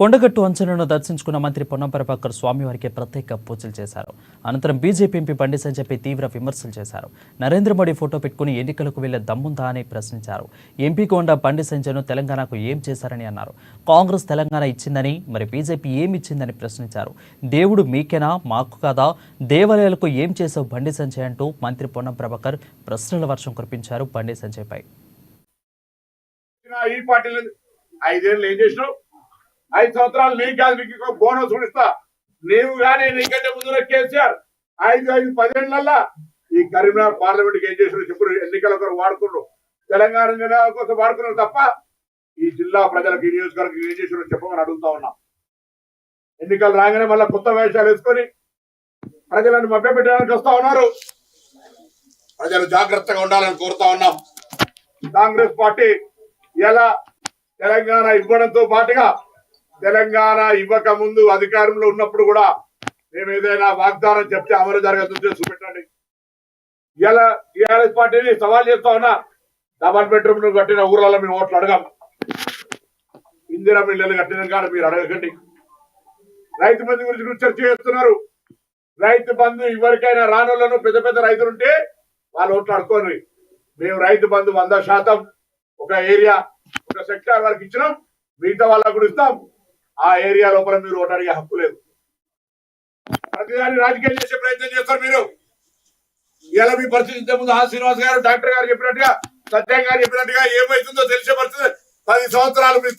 కొండగట్టు అంచనను దర్శించుకున్న మంత్రి పొన్నం ప్రభాకర్ స్వామివారికి ప్రత్యేక పూజలు చేశారు. అనంతరం బీజేపీ ఎంపీ బండి సంజయ్పై తీవ్ర విమర్శలు చేశారు. నరేంద్ర మోడీ ఫోటో పెట్టుకుని ఎన్నికలకు వెళ్ళే దమ్ముందా అని ప్రశ్నించారు. ఎంపీ కొండ బండి సంజయ్ను తెలంగాణకు ఏం చేశారని అన్నారు. కాంగ్రెస్ తెలంగాణ ఇచ్చిందని మరి బీజేపీ ఏమి ఇచ్చిందని ప్రశ్నించారు. దేవుడు మీకేనా మాకు కాదా దేవాలయాలకు ఏం చేశావు బండి సంజయ్ అంటూ మంత్రి పొన్నం ప్రభాకర్ ప్రశ్నల వర్షం కురిపించారు బండి సంజయ్పై ఐదేళ్ళు ఏం చేసినావు? ఐదు సంవత్సరాలు నీకు కాదు నీకు ఇంకో బోనస్ ఇస్తా. నీవు కానీ నీకంటే ముందు కేసీఆర్ ఐదు ఐదు పదేళ్ళల్లా ఈ కరీంనగర్ పార్లమెంట్ ఏం చేసిన చెప్పు. ఎన్నికల కొరకు వాడుకున్నారు తెలంగాణ జిల్లాల కోసం వాడుకున్నారు తప్ప ఈ జిల్లా ప్రజలకు ఈ నియోజకవర్గం ఏం చేసిన చెప్పమని అడుగుతా ఉన్నాం. ఎన్నికలు రాగానే మళ్ళీ కొత్త వేషాలు వేసుకొని ప్రజలను మభ్యపెట్టడానికి వస్తా ఉన్నారు. ప్రజలు జాగ్రత్తగా ఉండాలని కోరుతా ఉన్నాం. కాంగ్రెస్ పార్టీ ఎలా తెలంగాణ ఇవ్వడంతో పాటుగా తెలంగాణ ఇవ్వక ముందు అధికారంలో ఉన్నప్పుడు కూడా మేము ఏదైనా వాగ్దానం చెప్తే అమలు జరగదు చూపెట్టండి. ఇలా టీఆర్ఎస్ పార్టీని సవాల్ చేస్తా ఉన్నా డబల్ బెడ్రూమ్ను కట్టిన ఊర్లలో మేము ఓట్లు అడగాం. ఇందిరా మిల్లలు కట్టిన కానీ మీరు అడగకండి. రైతు బంధు గురించి చర్చ చేస్తున్నారు. రైతు బంధు ఎవరికైనా రానులను పెద్ద పెద్ద రైతులు ఉంటే వాళ్ళు ఓట్లు అడుకోండి మేము రైతు బంధు వంద శాతం ఒక ఏరియా ఒక సెక్టార్ వరకు ఇచ్చినాం. మిగతా వాళ్ళకు కూడా ఇస్తాం. ఆ ఏరియా లోపల మీరు ఓటు హక్కు లేదు. ప్రతిదాన్ని రాజకీయం చేసే ప్రయత్నం చేస్తారు మీరు. ఇలా మీ పరిస్థితి ఇంతకుముందు ఆ శ్రీనివాస్ గారు డాక్టర్ గారు చెప్పినట్టుగా సత్యం గారు చెప్పినట్టుగా ఏమైతుందో తెలిసే పరిస్థితి పది సంవత్సరాలు మీరు